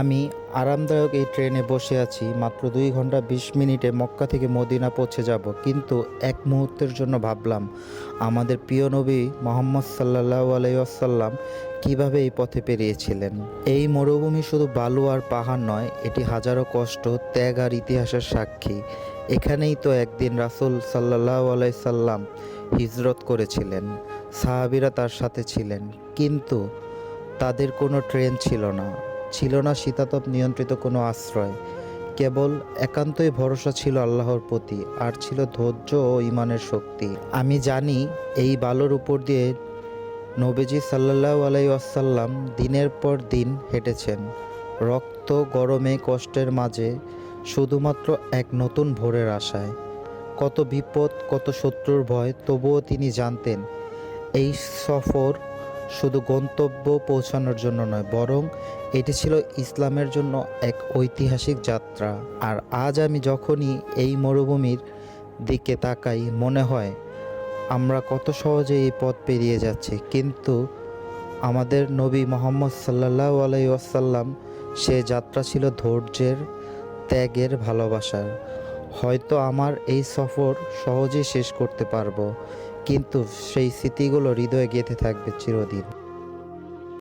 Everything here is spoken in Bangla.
আমি আরামদায়ক এই ট্রেনে বসে আছি, মাত্র দুই ঘণ্টা বিশ মিনিটে মক্কা থেকে মদিনা পৌঁছে যাব। কিন্তু এক মুহূর্তের জন্য ভাবলাম, আমাদের প্রিয় নবী মোহাম্মদ সাল্লাহ আলাইসাল্লাম কীভাবে এই পথে পেরিয়েছিলেন? এই মরুভূমি শুধু বালু আর পাহাড় নয়, এটি হাজারো কষ্ট, ত্যাগ আর ইতিহাসের সাক্ষী। এখানেই তো একদিন রাসুল সাল্লাহ আলাইসাল্লাম হিজরত করেছিলেন, সাহাবিরা তার সাথে ছিলেন। কিন্তু তাদের কোনো ট্রেন ছিল না। ছিল না শীতাতপ নিয়ন্ত্রিত কোনো আশ্রয়। কেবল একান্তই ভরসা ছিল আল্লাহর প্রতি আর ছিল ধৈর্য ও ইমানের শক্তি। আমি জানি এই বালুর উপর দিয়ে নবীজি সাল্লাহ আলাইসাল্লাম দিনের পর দিন হেঁটেছেন। রক্ত গরমে কষ্টের মাঝে শুধুমাত্র এক নতুন ভোরের আশায়। কত বিপদ, কত শত্রুর ভয়, তবুও তিনি জানতেন, এই সফর শুধু গন্তব্য পৌঁছানোর জন্য নয়, বরং এটি ছিল ইসলামের জন্য এক ঐতিহাসিক যাত্রা। আর আজ আমি যখনই এই মরুভূমির দিকে তাকাই, মনে হয় আমরা কত সহজে এই পথ পেরিয়ে যাচ্ছি। কিন্তু আমাদের নবী মোহাম্মদ সাল্লাহ আলাই আসাল্লাম সে যাত্রা ছিল ধৈর্যের, ত্যাগের, ভালোবাসার। হয়তো আমার এই সফর সহজে শেষ করতে পারব, কিন্তু সেই স্মৃতিগুলো হৃদয়ে গেঁথে থাকবে চিরদিন।